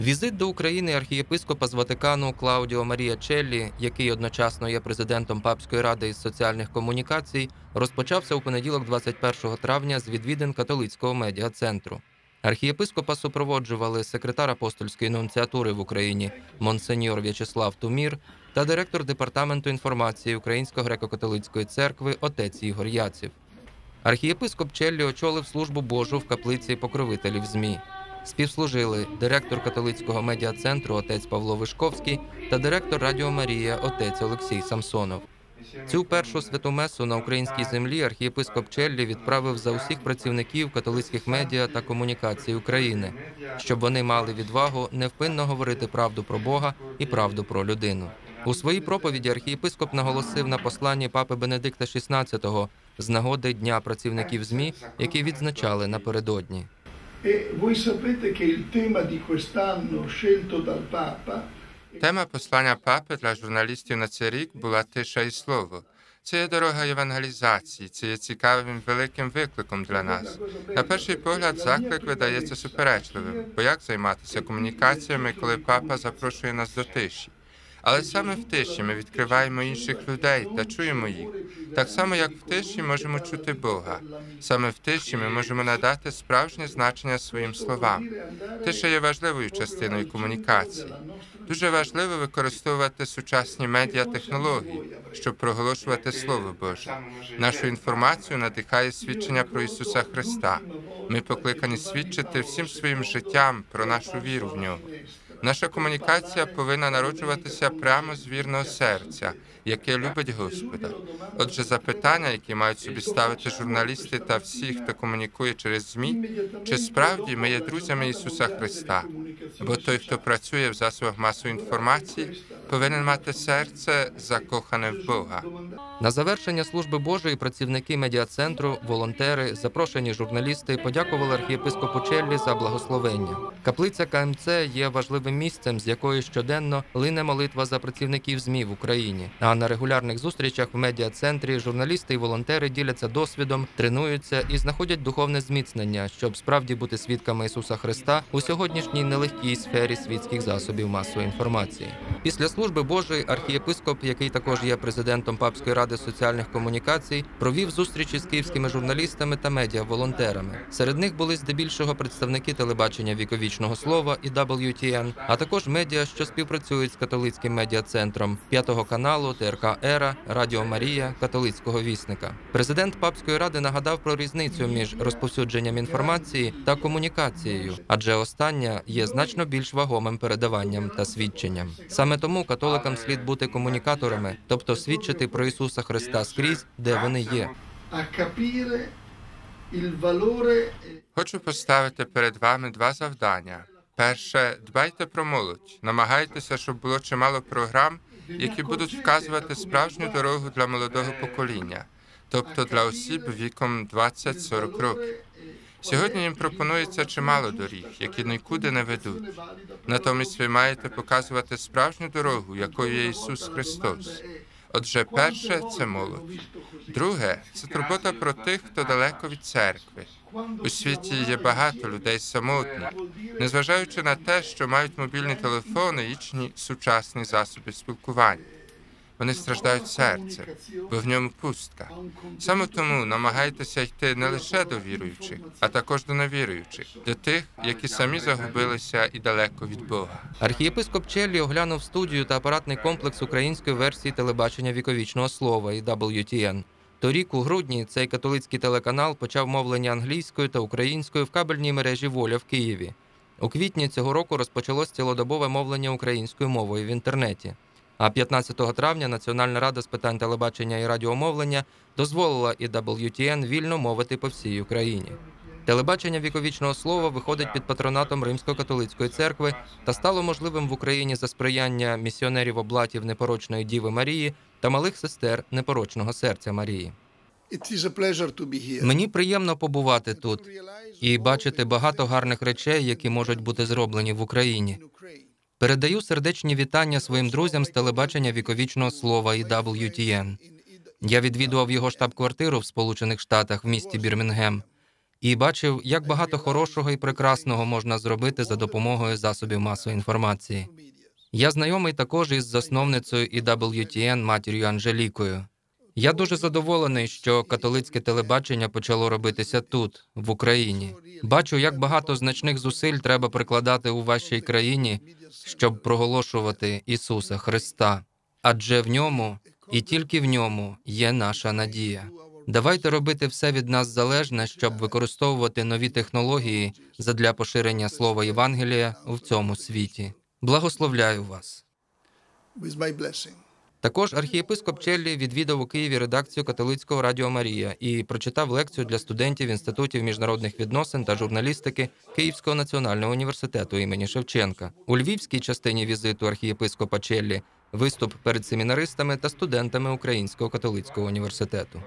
Візит до України архієпископа з Ватикану Клаудіо Марія Челлі, який одночасно є президентом Папської ради із соціальних комунікацій, розпочався у понеділок, 21 травня, з відвідин католицького медіа-центру. Архієпископа супроводжували секретар апостольської нунціатури в Україні Монсеньор В'ячеслав Тумір та директор департаменту інформації Української греко-католицької церкви отець Ігор Яців. Архієпископ Челлі очолив службу Божу в каплиці покровителів ЗМІ. Співслужили директор католицького медіа-центру отець Павло Вишковський та директор Радіо Марія отець Олексій Самсонов. Цю першу святу месу на українській землі архієпископ Челлі відправив за усіх працівників католицьких медіа та комунікацій України, щоб вони мали відвагу невпинно говорити правду про Бога і правду про людину. У своїй проповіді архієпископ наголосив на посланні папи Бенедикта XVI з нагоди Дня працівників ЗМІ, які відзначали напередодні. E voi sapete che il tema di quest'anno scelto dal Papa Тема послання папи для журналістів на цей рік була тиша і слово. Це є дорога євангелізації, це є цікавим великим викликом для нас. На перший погляд, заклик видається суперечливим, бо як займатися комунікаціями, коли папа запрошує нас до тиші? Але саме в тиші ми відкриваємо інших людей та чуємо їх. Так само, як в тиші можемо чути Бога. Саме в тиші ми можемо надати справжнє значення своїм словам. Тиша є важливою частиною комунікації. Дуже важливо використовувати сучасні медіатехнології, щоб проголошувати Слово Боже. Нашу інформацію надихає свідчення про Ісуса Христа. Ми покликані свідчити всім своїм життям про нашу віру в нього. Наша комунікація повинна народжуватися прямо з вірного серця, яке любить Господа. Отже, запитання, які мають собі ставити журналісти та всі, хто комунікує через ЗМІ, чи справді ми є друзями Ісуса Христа? Бо той, хто працює в засобах масової інформації, повинен мати серце закохане в Бога. На завершення служби Божої працівники медіа-центру, волонтери, запрошені журналісти подякували архієпископу Челлі за благословення. Каплиця КМЦ є важливим місцем, з якої щоденно лине молитва за працівників ЗМІ в Україні. А на регулярних зустрічах в медіа-центрі журналісти і волонтери діляться досвідом, тренуються і знаходять духовне зміцнення, щоб справді бути свідками Ісуса Христа у сьогоднішній нелегкій сфері світських засобів масової інформації. Після служби Божої архієпископ, який також є президентом Папської ради соціальних комунікацій, провів зустрічі з київськими журналістами та медіа-волонтерами. Серед них були здебільшого представники телебачення віковічного слова і WTN, а також медіа, що співпрацюють з католицьким медіа-центром п'ятого каналу, ТРК Ера, Радіо Марія, католицького вісника. Президент Папської ради нагадав про різницю між розповсюдженням інформації та комунікацією, адже остання є значно більш вагомим передаванням та свідченням. Саме тому католикам слід бути комунікаторами, тобто свідчити про Ісуса Христа скрізь, де вони є. e Хочу поставити перед вами два завдання. Перше, дбайте про молодь. Намагайтеся, щоб було чимало програм, які будуть вказувати справжню дорогу для молодого покоління, тобто для осіб віком 20-40 років. Сьогодні їм пропонується чимало доріг, які нікуди не ведуть. Натомість ви маєте показувати справжню дорогу, якою є Ісус Христос. Отже, перше це молодь. Друге це турбота про тих, хто далеко від церкви. У світі є багато людей самотніх, незважаючи на те, що мають мобільні телефони і сучасні засоби спілкування. Вони страждають серцем, бо в ньому пустка. Саме тому намагайтеся йти не лише до віруючих, а також до невіруючих, до тих, які самі загубилися і далеко від Бога. Архієпископ Челлі оглянув студію та апаратний комплекс української версії телебачення віковічного слова і WTN. Торік, у грудні, цей католицький телеканал почав мовлення англійською та українською в кабельній мережі Воля в Києві. У квітні цього року розпочалось цілодобове мовлення українською мовою в інтернеті. А 15 травня Національна рада з питань телебачення і радіомовлення дозволила і WTN вільно мовити по всій Україні. Телебачення віковічного слова виходить під патронатом Римсько-католицької церкви та стало можливим в Україні за сприяння місіонерів облатів непорочної Діви Марії та малих сестер непорочного серця Марії. Мені приємно побувати тут і бачити багато гарних речей, які можуть бути зроблені в Україні. Передаю сердечні вітання своїм друзям з телебачення віковічного слова і WTN. Я відвідував його штаб-квартиру в Сполучених Штатах в місті Бірмінгем. і бачив, як багато хорошого і прекрасного можна зробити за допомогою засобів масової інформації. Я знайомий також із засновницею EWTN матір'ю Анжелікою. Я дуже задоволений, що католицьке телебачення почало робитися тут, в Україні. Бачу, як багато значних зусиль треба прикладати у вашій країні, щоб проголошувати Ісуса Христа. Адже в ньому і тільки в ньому є наша надія. Давайте робити все від нас залежне, щоб використовувати нові технології задля поширення слова Євангелія в цьому світі. Благословляю вас. with my blessing. Також архієпископ Челлі відвідав у Києві редакцію католицького Радіо Марія і прочитав лекцію для студентів інститутів міжнародних відносин та журналістики Київського національного університету імені Шевченка. У львівській частині візиту архієпископа Челлі виступ перед семінаристами та студентами Українського католицького університету.